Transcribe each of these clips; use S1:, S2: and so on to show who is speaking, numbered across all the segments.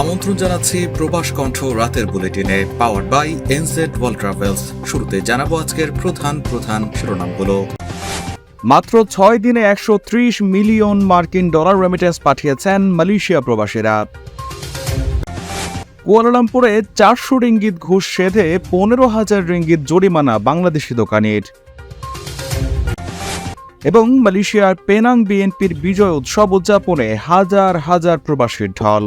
S1: আমন্ত্রণ জানাচ্ছি প্রবাস কণ্ঠ রাতের বুলেটিনে power by NZ world travels শুরুতে জানাব আজকের প্রধান প্রধান শিরোনামগুলো।
S2: মাত্র ছয় দিনে একশো ত্রিশ মিলিয়ন মার্কিন ডলার রেমিটেন্স পাঠিয়েছেন মালয়েশিয়া প্রবাসীরা। কুয়ালালামপুরে চারশো রিঙ্গিত ঘুষ সেধে পনেরো হাজার রিঙ্গিত জরিমানা বাংলাদেশি দোকানের। এবং মালয়েশিয়ার পেনাং বিএনপির বিজয় উৎসব উদযাপনে হাজার হাজার প্রবাসীর ঢল।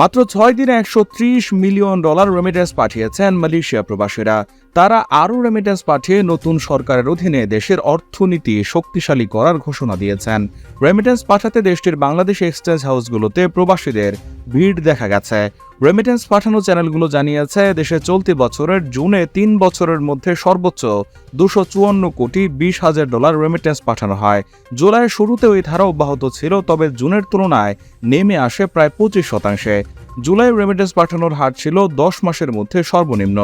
S2: মাত্র ছয় দিনে একশো ত্রিশ মিলিয়ন ডলার রেমিটেন্স পাঠিয়েছেন মালয়েশিয়া প্রবাসীরা। তারা আরও রেমিটেন্স পাঠিয়ে নতুন সরকারের অধীনে দেশের অর্থনীতি শক্তিশালী করার ঘোষণা দিয়েছেন। রেমিটেন্স পাঠাতে দেশটির বাংলাদেশ এক্সচেঞ্জ হাউসগুলোতে প্রবাসীদের ভিড় দেখা গেছে। রেমিটেন্স পাঠানো চ্যানেলগুলো জানিয়েছে, দেশে চলতি বছরের জুনে তিন বছরের মধ্যে সর্বোচ্চ দুশো চুয়ান্ন কোটি বিশ হাজার ডলার রেমিটেন্স পাঠানো হয়। জুলাইয়ের শুরুতে ওই ধারা অব্যাহত ছিল, তবে জুনের তুলনায় নেমে আসে প্রায় পঁচিশ শতাংশে। জুলাই রেমিটেন্স পাঠানোর হার ছিল দশ মাসের মধ্যে সর্বনিম্ন।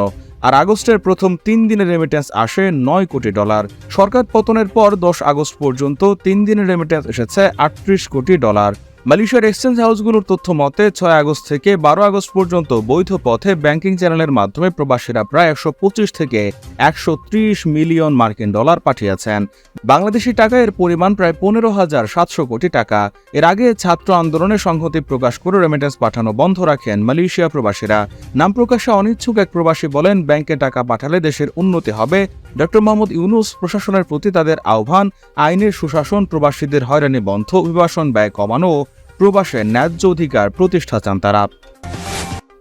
S2: আর আগস্টের প্রথম তিন দিনের রেমিটেন্স আসে নয় কোটি ডলার। সরকার পতনের পর দশ আগস্ট পর্যন্ত তিন দিনের রেমিটেন্স এসেছে আটত্রিশ কোটি ডলার। মালয়েশিয়ার এক্সচেঞ্জ হাউসগুলোর তথ্য মতে, ছয় আগস্ট থেকে বারো আগস্ট পর্যন্ত বৈধ পথে ব্যাংকিং চ্যানেলের মাধ্যমে প্রবাসীরা প্রায় একশো পঁচিশ থেকে একশো ত্রিশ মিলিয়ন মার্কিন ডলার পাঠিয়েছেন। বাংলাদেশি টাকা এর পরিমাণ প্রায় পনেরো হাজার সাতশো কোটি টাকা। এর আগে ছাত্র আন্দোলনে সংহতি প্রকাশ করে রেমিটেন্স পাঠানো বন্ধ রাখেন মালয়েশিয়া প্রবাসীরা। নাম প্রকাশে অনিচ্ছুক এক প্রবাসী বলেন, ব্যাংকে টাকা পাঠালে দেশের উন্নতি হবে। ডক্টর মোহাম্মদ ইউনুস প্রশাসনের প্রতি তাদের আহ্বান, আইনের সুশাসন প্রবাসীদের হয়রানি বন্ধ, অভিবাসন ব্যয় কমানো প্রবাসে ন্যায্য অধিকার প্রতিষ্ঠা চান তারা।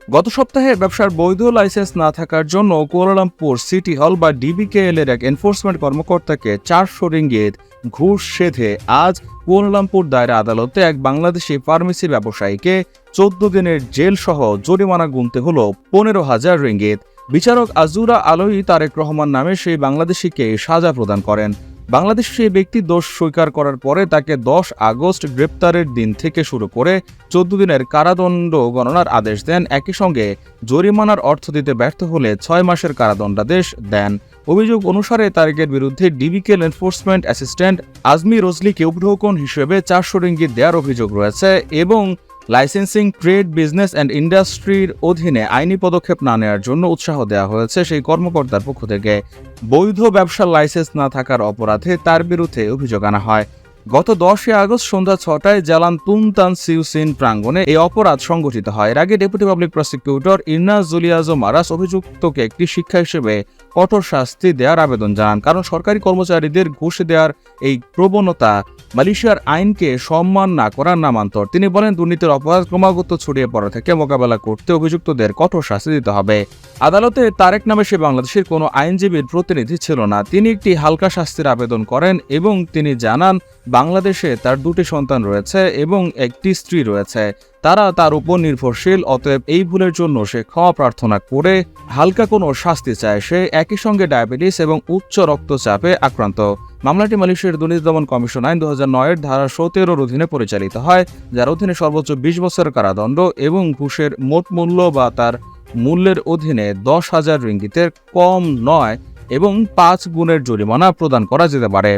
S2: গত সপ্তাহে ব্যবসার বৈধ লাইসেন্স না থাকার জন্য কুয়ালালামপুর সিটি হল বা ডিবিকেএল এর এক এনফোর্সমেন্ট কর্মকর্তাকে চারশো রিঙ্গিত ঘুষ সেধে আজ কুয়ালালামপুর দায়রা আদালতে এক বাংলাদেশি ফার্মেসি ব্যবসায়ীকে চোদ্দ দিনের জেল সহ জরিমানা গুনতে হল পনেরো হাজার রিঙ্গিত। বিচারক আজুরা আলোই তারেক রহমান নামে সেই বাংলাদেশিকে সাজা প্রদান করেন। বাংলাদেশ সেই ব্যক্তি দোষ স্বীকার করার পরে তাকে দশ আগস্ট গ্রেপ্তারের দিন থেকে শুরু করে চোদ্দ দিনের কারাদণ্ড গণনার আদেশ দেন। একই সঙ্গে জরিমানার অর্থ দিতে ব্যর্থ হলে ছয় মাসের কারাদণ্ডাদেশ দেন। অভিযোগ অনুসারে তারেকের বিরুদ্ধে ডিবিকেল এনফোর্সমেন্ট অ্যাসিস্ট্যান্ট আজমি রোজলিকে উপঢৌকন হিসেবে চারশো রিঙ্গিত দেওয়ার অভিযোগ রয়েছে এবং লাইসেন্সিং ট্রেড বিজনেস অ্যান্ড ইন্ডাস্ট্রির অধীনে আইনি পদক্ষেপ না নেওয়ার জন্য উৎসাহ দেওয়া হয়েছে সেই কর্মকর্তার পক্ষ থেকে। বৈধ ব্যবসার লাইসেন্স না থাকার অপরাধে তার বিরুদ্ধে অভিযোগ আনা হয়। গত দশই আগস্ট সন্ধ্যা ছটায় জালান তুমতান সিউসিন প্রাঙ্গণে এই অপরাধ সংঘটিত হয়। এর আগে ডেপুটি পাবলিক প্রসিকিউটর ইরনাজ জুলিয়াজো মারাস অভিযুক্তকে একটি শিক্ষা হিসেবে কঠোর শাস্তি দেওয়ার আবেদন জানান। কারণ সরকারি কর্মচারীদের ঘুষ দেওয়ার এই প্রবণতা মালয়েশিয়ার আইনকে সম্মান না করার নামান্তর। তিনি বলেন, দুর্নীতির অপরাধ ক্রমাগত ছড়িয়ে পড়া থেকে মোকাবেলা করতে অভিযুক্তদের কঠোর শাস্তি দিতে হবে। আদালতে তারেক নামে সে বাংলাদেশের কোনো আইনজীবীর প্রতিনিধি ছিল না। তিনি একটি হালকা শাস্তির আবেদন করেন এবং তিনি জানান বাংলাদেশে তার দুটি সন্তান রয়েছে এবং একটি স্ত্রী রয়েছে। তারা তার উপর নির্ভরশীল, অতএব এই ভুলের জন্য সে ক্ষমা প্রার্থনা করে হালকা কোনো শাস্তি চায়। সে একই সঙ্গে ডায়াবেটিস এবং উচ্চ রক্তচাপে আক্রান্ত। মামলাটি মালয়েশিয়ার দুর্নীতি দমন কমিশন আইন দু হাজার নয়ের ধারা সতেরোর অধীনে পরিচালিত হয়, যার অধীনে সর্বোচ্চ বিশ বছরের কারাদণ্ড এবং ঘুষের মোট মূল্য বা তার মূল্যের অধীনে দশ হাজার রিঙ্গিতের কম নয় এবং পাঁচ গুণের জরিমানা প্রদান করা যেতে পারে।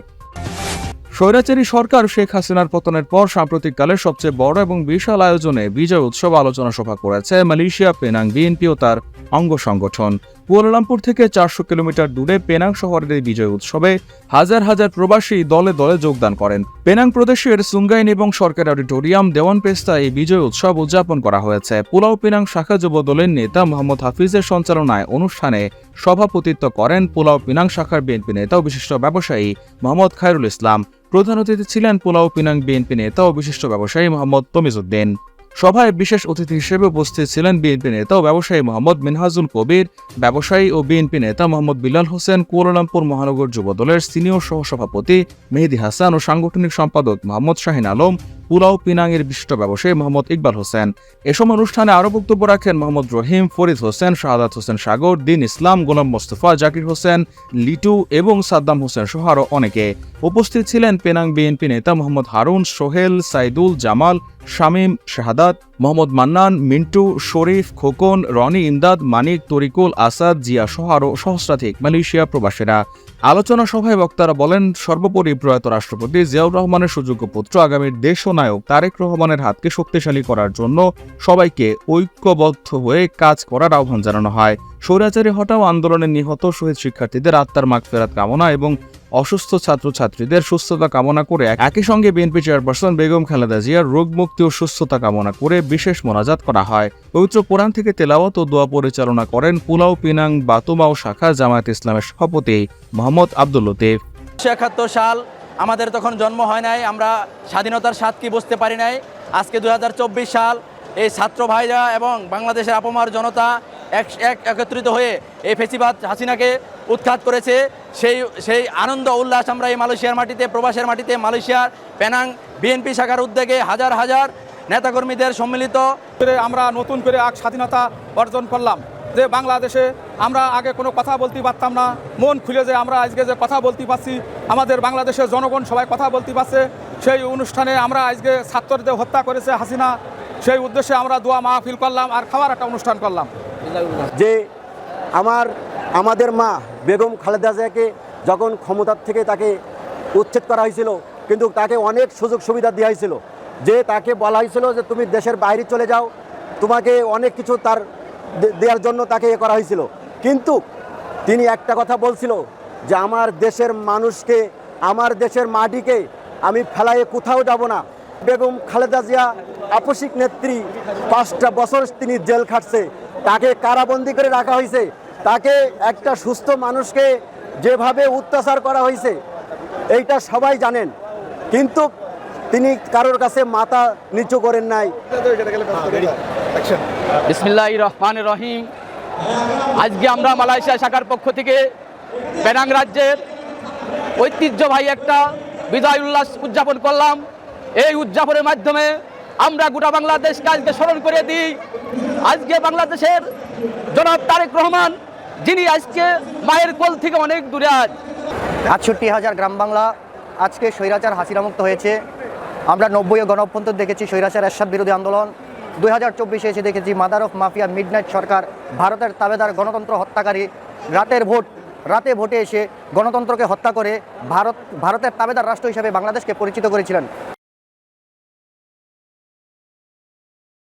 S2: স্বৈরাচারী সরকার শেখ হাসিনার পতনের পর সাম্প্রতিককালে সবচেয়ে বড় এবং বিশাল আয়োজনে বিজয় উৎসব আলোচনা সভা করেছে মালয়েশিয়া, পেনাং, বিএনপি ও তার অঙ্গ সংগঠন। কুয়ালালামপুর থেকে চারশো কিলোমিটার দূরে পেনাং শহরের এই বিজয় উৎসবে হাজার হাজার প্রবাসী দলে দলে যোগদান করেন। পেনাং প্রদেশের সুঙ্গাইন এবং সরকারি অডিটোরিয়াম দেওয়ান পেস্তা এই বিজয় উৎসব উদযাপন করা হয়েছে। পোলাও পেনাং শাখা যুব দলের নেতা মোহাম্মদ হাফিজের সঞ্চালনায় অনুষ্ঠানে সভাপতিত্ব করেন পোলাও পিনাং শাখার বিএনপি নেতা ও বিশিষ্ট ব্যবসায়ী মোহাম্মদ খায়রুল ইসলাম। প্রধান অতিথি ছিলেন পোলাও পিনাং বিএনপি নেতা ও বিশিষ্ট ব্যবসায়ী মোহাম্মদ তমিজউদ্দিন সভায় বিশেষ অতিথি হিসেবে উপস্থিত ছিলেন বিএনপি নেতা ও ব্যবসায়ী মোহাম্মদ মিনহাজুল কবির, ব্যবসায়ী ও বিএনপি নেতা মোহাম্মদ বিলাল হোসেন, কুয়ালালামপুর মহানগর যুব দলের সিনিয়র সহসভাপতি মেহেদি হাসান ও সাংগঠনিক সম্পাদক মোহাম্মদ শাহিন আলম পুলাও পিনাংয়ের বিশিষ্ট ব্যবসায়ী মোহাম্মদ ইকবাল হোসেন। এ সময় অনুষ্ঠানে আরও বক্তব্য রাখেন মোহাম্মদ রহিম, ফরিদ হোসেন, শাহাদাত হোসেন সাগর, দিন ইসলাম, গোলাম মোস্তফা, জাকির হোসেন, লিটু এবং সাদ্দাম হোসেন সহ আরও অনেকে। উপস্থিত ছিলেন পেনাং বিএনপি নেতা মোহাম্মদ হারুন, সোহেল, সাইদুল, জামাল, শামীম, শাহাদাত, মোহাম্মদ মান্নান, মিন্টু, শরীফ, খোকন, রনি, ইমদাদ, মানিক, তরিকুল, আসাদ, জিয়া সহ আরও সহস্রাধিক মালয়েশিয়া প্রবাসীরা। আলোচনা সভায় বক্তারা বলেন, সর্বোপরি প্রয়াত রাষ্ট্রপতি জিয়াউর রহমানের সুযোগ্য পুত্র আগামীর দেশ ও নায়ক তারেক রহমানের হাতকে শক্তিশালী করার জন্য সবাইকে ঐক্যবদ্ধ হয়ে কাজ করার আহ্বান জানানো হয়। স্বৈরাচারী হটাও আন্দোলনে নিহত শহীদ শিক্ষার্থীদের আত্মার মাগফেরাত কামনা এবং অসুস্থ ছাত্রছাত্রীদের সুস্থতা কামনা করে একই সঙ্গে বিএনপি চেয়ারপারসন বেগম খালেদা জিয়ার রোগ মুক্তি ও সুস্থতা কামনা করে বিশেষ মোনাজাত করা হয়। পবিত্র কোরআন থেকে তেলাওয়াত ও দোয়া পরিচালনা করেন পুলাও, পিনাং, বাতুমাও শাখা জামায়াত ইসলামের সভাপতি মোহাম্মদ আব্দুল লতিফ।
S3: একাত্তর সাল আমাদের তখন জন্ম হয় নাই, আমরা স্বাধীনতার স্বাদ কি বুঝতে পারি নাই। আজকে দু হাজার চব্বিশ সাল এই ছাত্র ভাইরা এবং বাংলাদেশের আপমার জনতা এক এক একত্রিত হয়ে এই ফেসিবাদ হাসিনাকে উৎখাত করেছে। সেই সেই আনন্দ উল্লাস আমরা এই মালয়েশিয়ার মাটিতে, প্রবাসের মাটিতে, মালয়েশিয়ার পেনাং বিএনপি শাখার উদ্যোগে হাজার হাজার নেতাকর্মীদের সম্মিলিত।
S4: আমরা নতুন করে এক স্বাধীনতা অর্জন করলাম। যে বাংলাদেশে আমরা আগে কোনো কথা বলতে পারতাম না, মন খুলে যে আমরা আজকে যে কথা বলতে পারছি, আমাদের বাংলাদেশের জনগণ সবাই কথা বলতে পারছে, সেই অনুষ্ঠানে আমরা আজকে ছাত্রদের হত্যা করেছে হাসিনা, সেই উদ্দেশ্যে আমরা দোয়া মাহফিল করলাম আর খাওয়ার একটা অনুষ্ঠান করলাম।
S5: যে আমার, আমাদের মা বেগম খালেদা জিয়াকে যখন ক্ষমতার থেকে তাকে উচ্ছেদ করা হয়েছিল, কিন্তু তাকে অনেক সুযোগ সুবিধা দেওয়া হয়েছিল। যে তাকে বলা হয়েছিল যে তুমি দেশের বাইরে চলে যাও, তোমাকে অনেক কিছু তার দেওয়ার জন্য তাকে এ করা হয়েছিল। কিন্তু তিনি একটা কথা বলছিল যে, আমার দেশের মানুষকে, আমার দেশের মাটিকে আমি ফেলাইয়ে কোথাও যাব না। বেগম খালেদা জিয়া আপসিক নেত্রী, পাঁচটা বছর তিনি জেল খাটছে। তাকে কারাবন্দি করে রাখা হয়েছে। তাকে একটা সুস্থ মানুষকে যেভাবে অত্যাচার করা হয়েছে, এইটা সবাই জানেন। কিন্তু তিনি কারোর কাছে মাথা নিচু করেন নাই।
S6: বিসমিল্লাহ রহমান রহিম। আজকে আমরা মালয়েশিয়া শাখার পক্ষ থেকে পেনাং রাজ্যের ঐতিহ্যবাহী একটা বিজয় উল্লাস উদযাপন করলাম। এই উদযাপনের মাধ্যমে আমরা গোটা বাংলাদেশকে আজকে স্মরণ করে দিই। আজকে বাংলাদেশের জনাব তারেক রহমান যিনি আজকে মায়ের কোল থেকে অনেক দূরে আজ।
S7: আটষট্টি হাজার গ্রাম বাংলা আজকে স্বৈরাচার হাসিরামুক্ত হয়েছে। আমরা নব্বই গণঅভ্যন্তর দেখেছি স্বৈরাচার এরশাদ বিরোধী আন্দোলন। দুই হাজার চব্বিশে এসে দেখেছি মাদার অফ মাফিয়া মিডনাইট সরকার, ভারতের তাবেদার গণতন্ত্র হত্যাকারী। রাতের ভোট, রাতে ভোটে এসে গণতন্ত্রকে হত্যা করে ভারত, ভারতের তাবেদার রাষ্ট্র হিসেবে বাংলাদেশকে পরিচিত করেছিলেন।